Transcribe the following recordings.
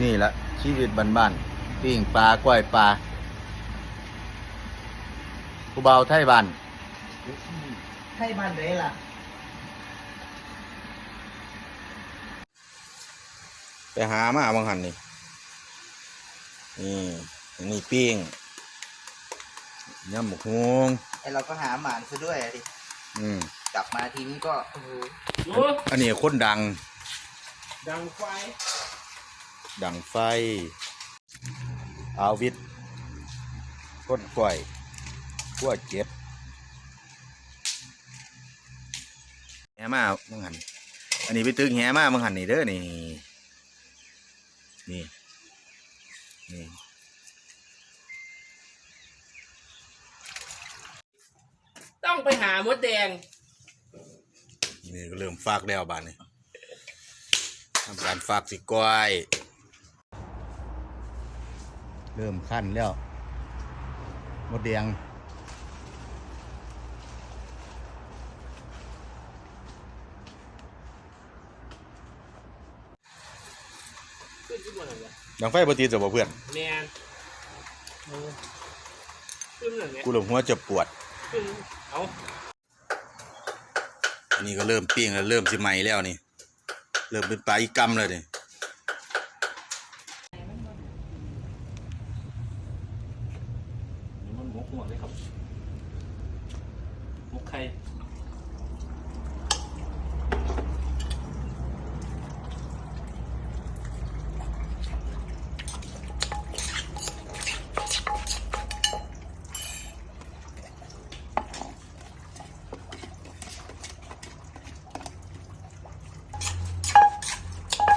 นี่ละชีวิตบ้านๆปิ้งปลาก้อยปลาผู้เบาไทยบ้านให้บ้านไหนล่ะ ไปหามาบางหันนี่นี่อันนี่ปิ้งยำหมกฮวงไอเราก็หาหมานซะด้วยอะดิอืมกลับมาทีนี้ก็โอ้โหโอ้อันนี้คนดัง ดังไฟ ดังไฟ อาวิทย์ก้นก้อยขั้วเจ็บแหมามึงหัน อันนี้ไปตึกแหมามึงหันนี่เด้อนี่ นี่ นี่ต้องไปหามดแดง นี่ก็เริ่มฟากแล้วบานนี้ ทำการฟากสิก้อย เริ่มขั้นแล้วหมดแดงขึ้นที่บนอะไรดังไฟปฏิจะบ่เพื่อนแมนเออขึ้นหนึ่งเนี่ยกูหลงหัวจะปวดขึ้นเอาอันนี้ก็เริ่มปิ้งแล้ว เริ่มสิไหมแล้วนี่ เริ่มเป็นปลาอีกำเลยนี่มันหมกหมดเลยครับหมกไข่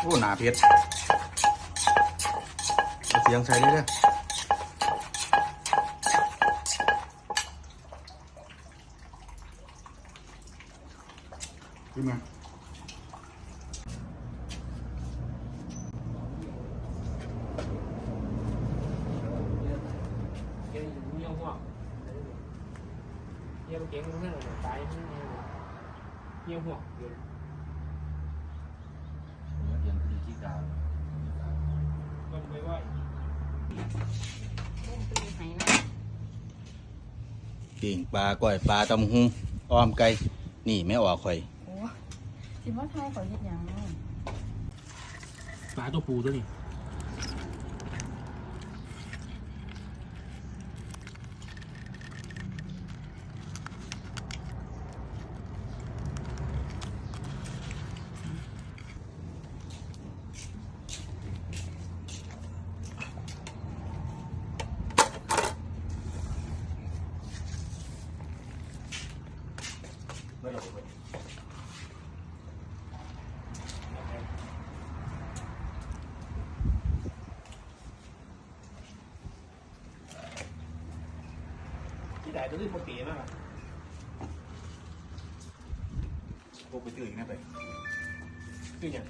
อ้หนาเพชรเสียงใส่นี่เด้อขึ้นมาเกี่ยวเกี่ยวหัวเกี่ยวเก่งเพื่อนเลยตายเกี่ยวหัวเกี่ยว มันไปไหวปิ้งปลาก้อยปลาตำหุงอ้อมไก่นี่แม่ออกข่อยโอ้สิว่าไทยขอเฮ็ดหยังเนาะปลาตัวปูตัวนี้ ที่ไหนตัวนี้มันเก๋มากพวกไปตื่นนะไปคืออย่า